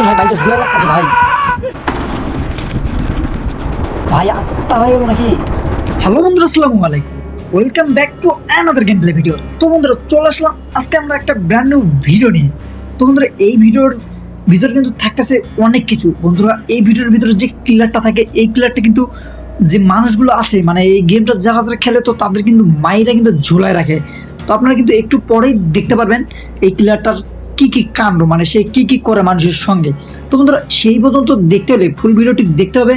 আসুন ভাই বাইকে ঘুরে লাগতেছে ভাই। ভাই, আত্মা হয়ে গেল নাকি? হ্যালো বন্ধুরা, আসসালামু আলাইকুম। Welcome back to another game play video তো বন্ধুরা, চলে আসলাম। আজকে আমরা একটা ব্র্যান্ড নিউ ভিডিও নিয়ে। তো বন্ধুরা, এই ভিডিওর ভিতরে কিন্তু থাকতেছে অনেক কিছু। বন্ধুরা, এই ভিডিওর ভিতরে যে কিলারটা থাকে, এই কিলারটা কিন্তু যে মানুষগুলো আছে মানে এই গেমটা যারা যারা খেলে, তো তাদের কিন্তু মাইরা কিন্তু ঝোলায় রাখে। তো আপনারা কিন্তু একটু পরেই দেখতে পারবেন এই কিলারটার কি কি কাণ্ড মানে সে কি কি করে মানুষের সঙ্গে? তো বন্ধুরা, সেই পর্যন্ত দেখতে হলে ফুল ভিডিওটি দেখতে হবে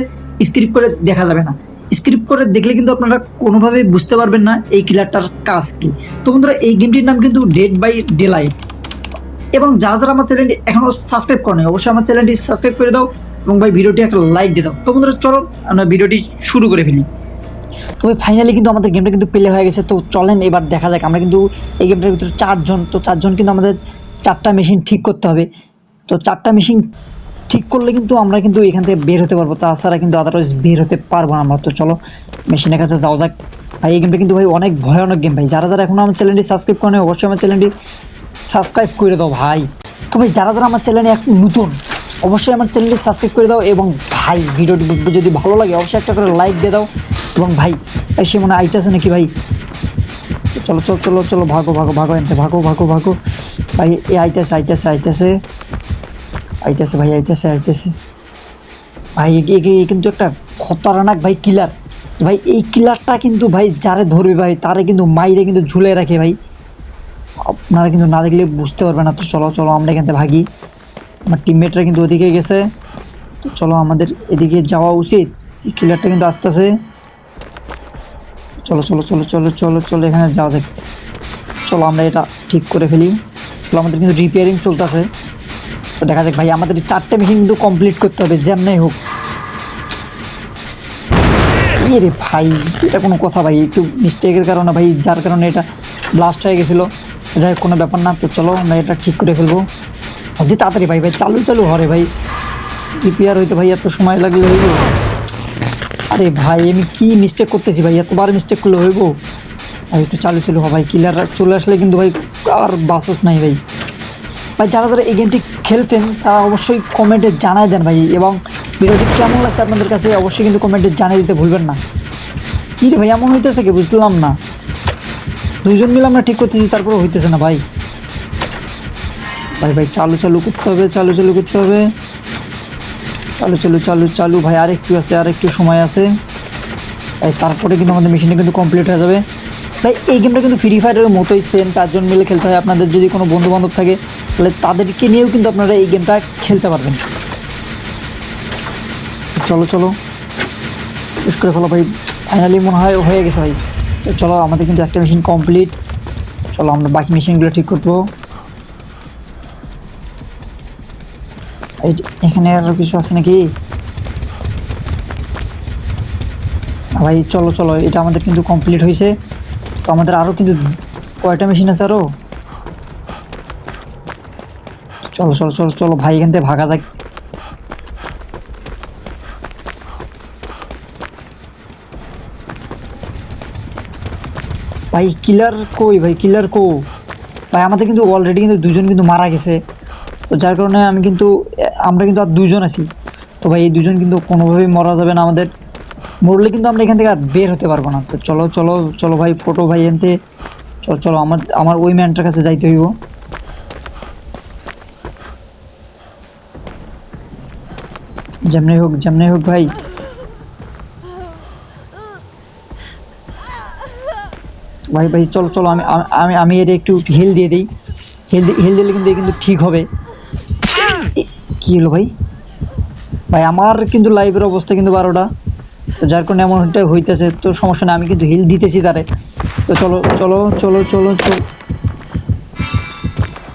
স্ক্রিপ্ট করে দেখা যাবে না। স্ক্রিপ্ট করে দেখলে কিন্তু আপনারা কোনোভাবে বুঝতে পারবেন না এই কিলারটার কাজ কি। তো বন্ধুরা, এই গেমটির নাম কিন্তু ডেড বাই ডে লাইট এবং যারা যারা আমার চ্যানেলটি এখনও সাবস্ক্রাইব করেনি, অবশ্যই আমার চ্যানেলটি সাবস্ক্রাইব করে দাও এবং ভাই ভিডিওটি একটা লাইক দিয়ে দাও। তো বন্ধুরা, চলো আমরা ভিডিওটি শুরু করে ফেলি। তবে ফাইনালি কিন্তু আমাদের গেমটা কিন্তু প্লে হয়ে গেছে। তো চলেন এবার দেখা যাক, আমরা কিন্তু এই গেমটার ভিতরে চারজন, তো চারজন কিন্তু আমাদের চারটা মেশিন ঠিক করতে হবে। তো চারটা মেশিন ঠিক করলে কিন্তু আমরা কিন্তু এখান থেকে বের হতে পারব। তাছাড়া কিন্তু আদারওয়াইজ বের হতে পারব না আমরা। তো চলো মেশিনের কাছে যাওয়া যাক। ভাই, এই গেমটা কিন্তু ভাই অনেক ভয়ানক গেম ভাই। যারা যারা এখনও আমার চ্যানেলটি সাবস্ক্রাইব করে অবশ্যই আমার চ্যানেলটি সাবস্ক্রাইব করে দাও ভাই। তো ভাই, যারা যারা আমার চ্যানেলে এখন নতুন, অবশ্যই আমার চ্যানেলটি সাবস্ক্রাইব করে দাও এবং ভাই, ভিডিওটি যদি ভালো লাগে, অবশ্যই একটা করে লাইক দিয়ে দাও। এবং ভাই সে মনে আইতেছে নাকি ভাই? চলো চলো চলো চলো, ভাগো ভাগো ভাগো, এনতে ভাগো ভাগো ভাগো। ভাই এ আইতেছে আইতেছে আইতেছে। আইতেছে ভাই, আইতেছে আইতেছে। ভাই, এ- কিন্তু একটা খতরনাক ভাই কিলার ভাই, এই কিলারটা কিন্তু ভাই যারে ধরবে ভাই, তারে কিন্তু মাইরে কিন্তু ঝুলে রাখে ভাই। আপনারা কিন্তু না দেখলে বুঝতে পারবে না। তো চলো চলো, আমরা এখান ভাগি। আমার টিমমেটরা কিন্তু ওদিকে গেছে। তো চলো, আমাদের এদিকে যাওয়া উচিত। এই কিলারটা কিন্তু আসতেছে। চলো চলো চলো চলো চলো চলো, এখানে যাওয়া যাক। চলো, আমরা এটা ঠিক করে ফেলি। চলো আমাদের কিন্তু রিপেয়ারিং চলতেছে। তো দেখা যাক ভাই, আমাদের চারটে মেশিন কিন্তু কমপ্লিট করতে হবে, যেমনাই হোক। এ রে ভাই, এটা কোনো কথা ভাই, একটু মিস্টেকের কারণে ভাই, যার কারণে এটা ব্লাস্ট হয়ে গেছিল। যাই হোক, কোনো ব্যাপার না, তো চলো আমরা এটা ঠিক করে ফেলব। অতি তাড়াতাড়ি ভাই ভাই, চালু চালু হরে ভাই। রিপেয়ার হইতে ভাই, এত সময় লাগলে। হইব আরে ভাই, আমি কি মিস্টেক করতেছি ভাই, এতবার মিস্টেক করলে হইব? ভাই, একটু চালু চালু হ ভাই কিলার চলে আসলে কিন্তু ভাই আর বাসস নাই ভাই। ভাই, যারা যারা এই গেমটি খেলছেন, তারা অবশ্যই কমেন্টে জানাই দেন ভাই এবং ভিডিওটি কেমন লাগছে আপনাদের কাছে অবশ্যই কিন্তু কমেন্টে জানিয়ে দিতে ভুলবেন না। কী রে ভাই, এমন হইতেছে কি? বুঝলাম না। দুইজন মিলে আমরা ঠিক করতেছি তারপরে হইতেছে না ভাই। ভাই ভাই, চালু চালু করতে হবে, চালু চালু করতে হবে। চালু চালু চালু চালু। ভাই আর একটু আছে আর একটু সময় আছে। তারপরে কিন্তু আমাদের মেশিনটা কিন্তু কমপ্লিট হয়ে যাবে। ভাই, এই গেমটা কিন্তু ফ্রি ফায়ারের মতোই সেম চারজন মিলে খেলতে হয়। আপনাদের যদি কোনো বন্ধু বান্ধব থাকে, তাহলে তাদেরকে নিয়েও কিন্তু আপনারা এই গেমটা খেলতে পারবেন। চলো চলো। শেষ করে ফেলো ভাই। ফাইনালি মনে হয় হয়ে গেছে ভাই। তো চলো, আমাদের কিন্তু একটা মেশিন কমপ্লিট চলো, আমরা বাকি মেশিনগুলো ঠিক করব। এখানে আরও কিছু আছে নাকি? ভাই, চলো চলো। এটা আমাদের কিন্তু কমপ্লিট হয়েছে। তো আমাদের আরও কিন্তু কয়টা মেশিন আছে আরও চলো চলো চলো চলো, ভাই, এখান থেকে ভাগা যাক। ভাই কিলার কই? ভাই কিলার কো? ভাই, আমাদের কিন্তু অলরেডি কিন্তু দুজন কিন্তু মারা গেছে। তো যার কারণে আমি কিন্তু, আমরা কিন্তু আর দুজন আছি। তো ভাই, এই দুজন কিন্তু কোনোভাবেই মরা যাবে না আমাদের। মরলে কিন্তু আমরা এখান থেকে আর বের হতে পারব না। তো চলো চলো চলো ভাই ফটো ভাই এনতে। চলো চলো, আমার আমার ওই ম্যানটার কাছে যাইতে হইব। যেমনি হোক যেমনি হোক ভাই। ভাই ভাই, চলো চলো, আমি, আমি- আমি এর একটু হেল দিয়ে দিই। হেল হেল দিলে কিন্তু কিন্তু ঠিক হবে। কি হলো ভাই? ভাই, আমার কিন্তু লাইভের অবস্থা কিন্তু বারোটা। যার কারণে এমনটা হইতেছে, তো সমস্যা নেই, আমি কিন্তু হিল দিতেছি তারে। তো চলো চলো চলো চলো চলো।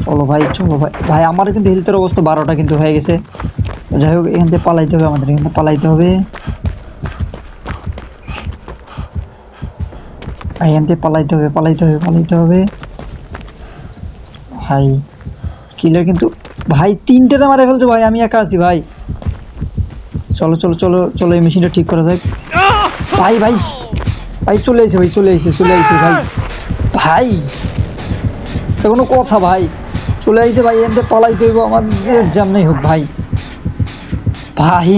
চলো ভাই চলো ভাই। ভাই আমার কিন্তু হেলথের অবস্থা বারোটা কিন্তু হয়ে গেছে। যাই হোক, এখান থেকে পালাইতে হবে, আমাদের এখান থেকে পালাইতে হবে। এখান থেকে পালাইতে হবে পালাইতে হবে পালাইতে হবে। ভাই কিলার কিন্তু ভাই, তিনটেরে মারে ফেলছে, ভাই, আমি একা আছি, ভাই। চলো চলো চলো চলো, এই মেশিনটা ঠিক করা যাক। ভাই ভাই ভাই, চলে এসে, ভাই, চলে এসে চলে এসে, ভাই। ভাই কোনো কথা, ভাই। চলে আইসে ভাই, এনতে পালাইতে হইব আমাদের জাম নাই হোক, ভাই। ভাই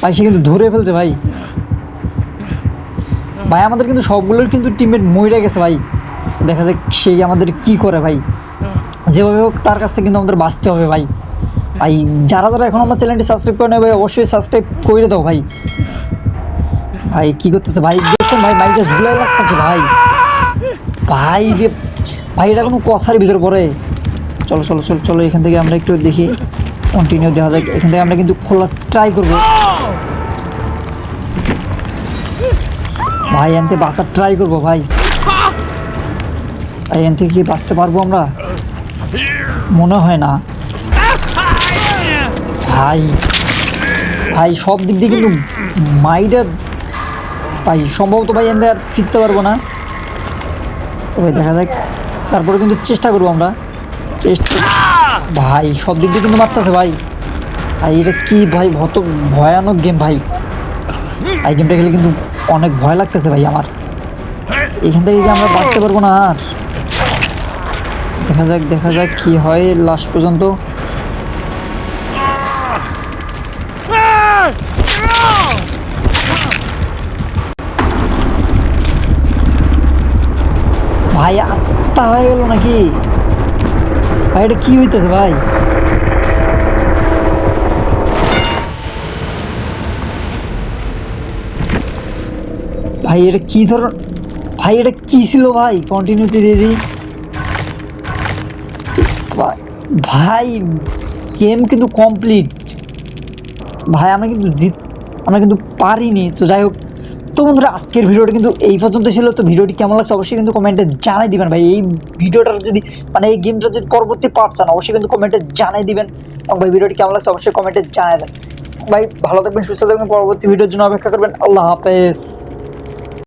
ভাই, সে কিন্তু ধরে ফেলছে, ভাই। ভাই, আমাদের কিন্তু সবগুলোর কিন্তু টিমমেট মরে গেছে, ভাই। দেখা যাক সেই আমাদের কি করে, ভাই। যেভাবে হোক, তার কাছ থেকে কিন্তু আমাদের বাঁচতে হবে, ভাই। ভাই, যারা যারা এখন আমার চ্যানেলটি সাবস্ক্রাইব করে ভাই, অবশ্যই সাবস্ক্রাইব করে দাও, ভাই। ভাই, কি করতেছে? ভাই, দেখছেন, ভাই বাইকে ঝুলাই লাগতেছে, ভাই। ভাই রে, ভাই, এটা কোনো কথার ভিতর পড়ে। চলো চলো চলো চলো, এখান থেকে আমরা একটু দেখি। কন্টিনিউ দেওয়া যায় এখান থেকে আমরা কিন্তু খোলা ট্রাই করব। ভাই থেকে বাঁচার ট্রাই করব, ভাই। ভাই, এখান থেকে কি বাঁচতে পারব আমরা? মনে হয় না। ভাই ভাই, সব দিক দিয়ে কিন্তু মাইটা ভাই, সম্ভবত ভাই থেকে আর ফিরতে পারব না। তো ভাই দেখা যাক, তারপরে কিন্তু চেষ্টা করব আমরা। চেষ্টা ভাই, সব দিক দিয়ে কিন্তু মারতেছে ভাই। ভাই, এটা কি ভাই কত ভয়ানক গেম ভাই। এই গেমটা খেলে কিন্তু অনেক ভয় লাগতেছে ভাই আমার। এখান থেকে আমরা বাঁচতে পারব না আর। দেখা যাক দেখা যাক কি হয় লাস্ট পর্যন্ত। ভাই, আত্মা হয়ে গেল নাকি? ভাই, এটা কি হইতেছে ভাই? ভাই, এটা কি ধর ভাই, এটা কি ছিল ভাই? কন্টিনিউতে ভাই- ভাই গেম কিন্তু কমপ্লিট ভাই, আমরা কিন্তু জিত আমরা কিন্তু পারিনি। তো যাই হোক, তো বন্ধুরা, আজকের ভিডিওটা কিন্তু এই পর্যন্ত ছিল। তো ভিডিওটি কেমন লাগছে অবশ্যই কিন্তু কমেন্টে জানাই দিবেন ভাই। এই ভিডিওটার যদি মানে এই গেমটা যদি পরবর্তী পার্ট চান, অবশ্যই কিন্তু কমেন্টে জানাই দিবেন। এবং ভাই, ভিডিওটি কেমন লাগছে অবশ্যই কমেন্টে জানাই দেন। ভাই, ভালো থাকবেন, সুস্থ থাকবেন। পরবর্তী ভিডিওর জন্য অপেক্ষা করবেন। আল্লাহ হাফেজ।